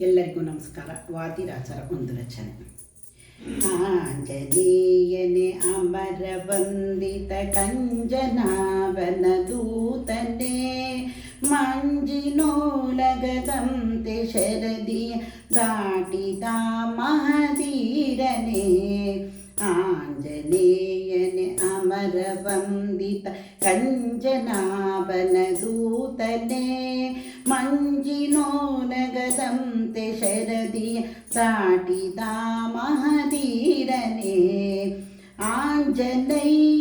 ಎಲ್ಲರಿಗೂ ನಮಸ್ಕಾರ ವಾದಿರಾಜರ ಒಂದು ರಚನೆ ಆಂಜನೇಯನೆ ಅಮರ ವಂದಿತ ಕಂಜನಾವನ ದೂತನೆ ಮಂಜಿನೋಲಗದಂತೆ ಶರದಿಯ ದಾಟಿದ ಮಹದೀರನೆ ಆಂಜನೇಯನೆ ಅಮರ ವಂದಿತ ಕಂಜನಾವನ मञ्जिनो न ते शरदि ताटिता महधीरने आञ्जनै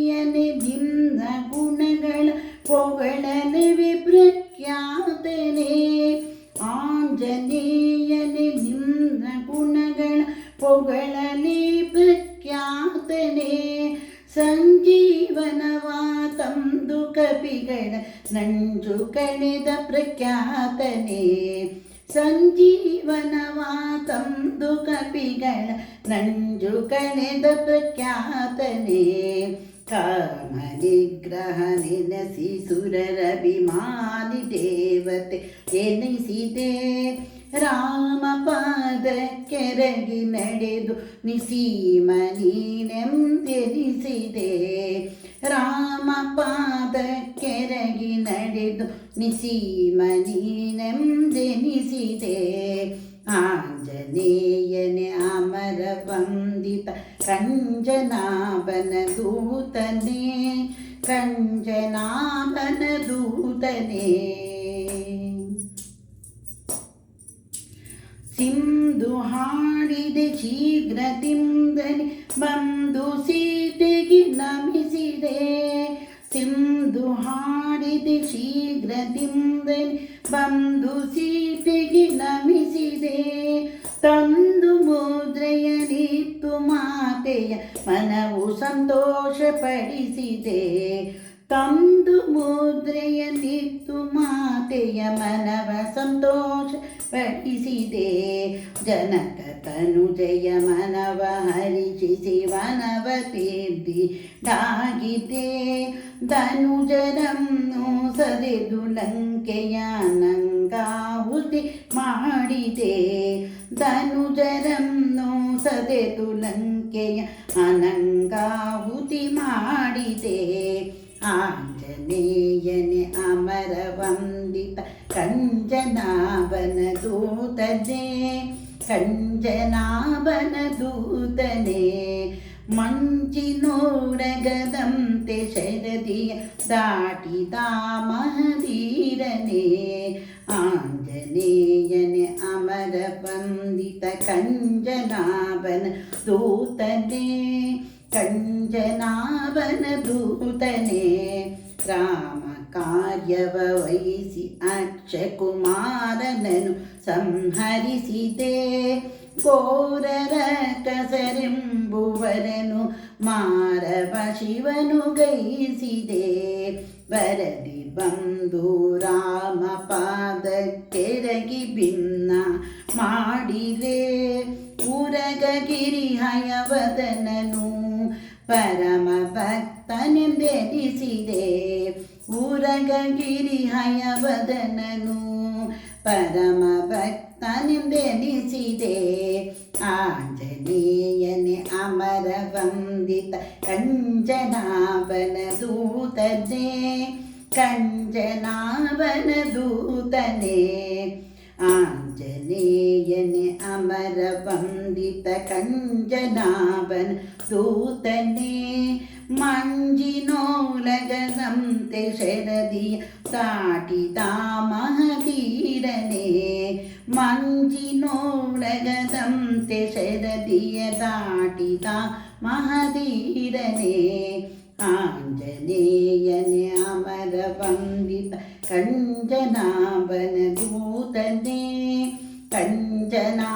सञ्जीवनवासं दुःखपिगण दु कपिगण नञ्जु कणद प्रख्यातने। सञ्जीवन वा तु कपिगण प्रख्यातने। कामनिग्रहे न देवते ए ರಾಮ ಕೆರಗಿ ನಡೆದು ನಿಸೀಮನೀನೆಂದೆನಿಸಿದೆ. ರಾಮ ಪಾದ ಕೆರಗಿ ನಡೆದು ನಿಸೀಮನೀನೆಂದೆನಿಸಿದೆ. ಆಂಜನೇಯನೆ ಅಮರ ವಂದಿತ ಕಂಜನಾಭನ ದೂತನೇ ಕಂಜನಾಭನ ದೂತನೇ. ಸಿಂಧು ಹಾಡಿದೆ ಶೀಘ್ರದಿಂದಲೇ ಬಂದು ಸೀತೆಗೆ ನಮಿಸಿದೆ. ಸಿಂಧು ಹಾಡಿದೆ ಶೀಘ್ರದಿಂದಲೇ ಬಂದು ಸೀತೆಗೆ ನಮಿಸಿದೆ. ತಂದು ಮುದ್ರೆಯಲಿತ್ತು ಮಾತೆಯ ಮನವು ಸಂತೋಷಪಡಿಸಿದೆ. ತಂದು ಮುದ್ರೆಯಲಿತ್ತು ಮಾತೆಯ ಮನವ ಸಂತೋಷ ಪಡಿಸಿದೆ ಜನಕ ತನುಜಯ ಮನವ ಹರಿಸಿ ಶಿವನವ ತೀರ್ದಿ ಡಾಗಿದೆ ಧನುಜರನ್ನು ಸದೆದು ಲಂಕೆಯ ನಂಗಾಹುತಿ ಮಾಡಿದೆ. ಧನುಜರನ್ನು ಸದೆದು ಲಂಕೆಯ ಅನಂಗಾಹುತಿ ಮಾಡಿದೆ. ಆಂಜನೇಯನೆ ಅಮರ കഞ്ചനാവനദൂതനെ കഞ്ചനാവനദൂതനെ മഞ്ചിനോടഗതം തെ ശരതിയ ദാടിതാ മഹധീരനെ ആഞ്ജനേയന് അമരപന്ദിത കഞ്ചനാവന ദൂതനെ കഞ്ചനാവന ദൂതനെ. രാമ ಕಾರ್ಯವ ವಹಿಸಿ ಅಕ್ಷಕುಮಾರನನು ಸಂಹರಿಸಿದೆ. ಘೋರರ ಕಸರೆಂಬುವರನು ಮಾರವ ಶಿವನು ಗೈಸಿದೆ. ಬರದಿ ಬಂದು ರಾಮ ಪಾದಕ್ಕೆರಗಿ ಭಿನ್ನ ಮಾಡಿದೆ. ಉರಗಗಿರಿ ಹಯವದನನು ಪರಮ ಭಕ್ತನೆಂದೆನಿಸಿದೆ ಉರಗಗಿರಿ ಹಯವದನನು ಪರಮ ಭಕ್ತನೆಂದೆನಿಸಿದೆ ಆಂಜನೇಯನೆ ಅಮರ ವಂದಿತ ಕಂಜನಾಭನ ದೂತನೆ ಕಂಜನಾಭನ ದೂತನೆ ಆಂಜನೇಯನೆ ಅಮರ ವಂದಿತ ಕಂಜನಾಭನ ದೂತನೆ मञ्जिनो लगसं ते शरदिय ताटिता महतीरने मञ्जिनो लगतं ते शरदियताटिता महतीरने आञ्जनेयन्यामरपङ्गिता कञ्जनाभनदूतने कञ्जनाभनदूतने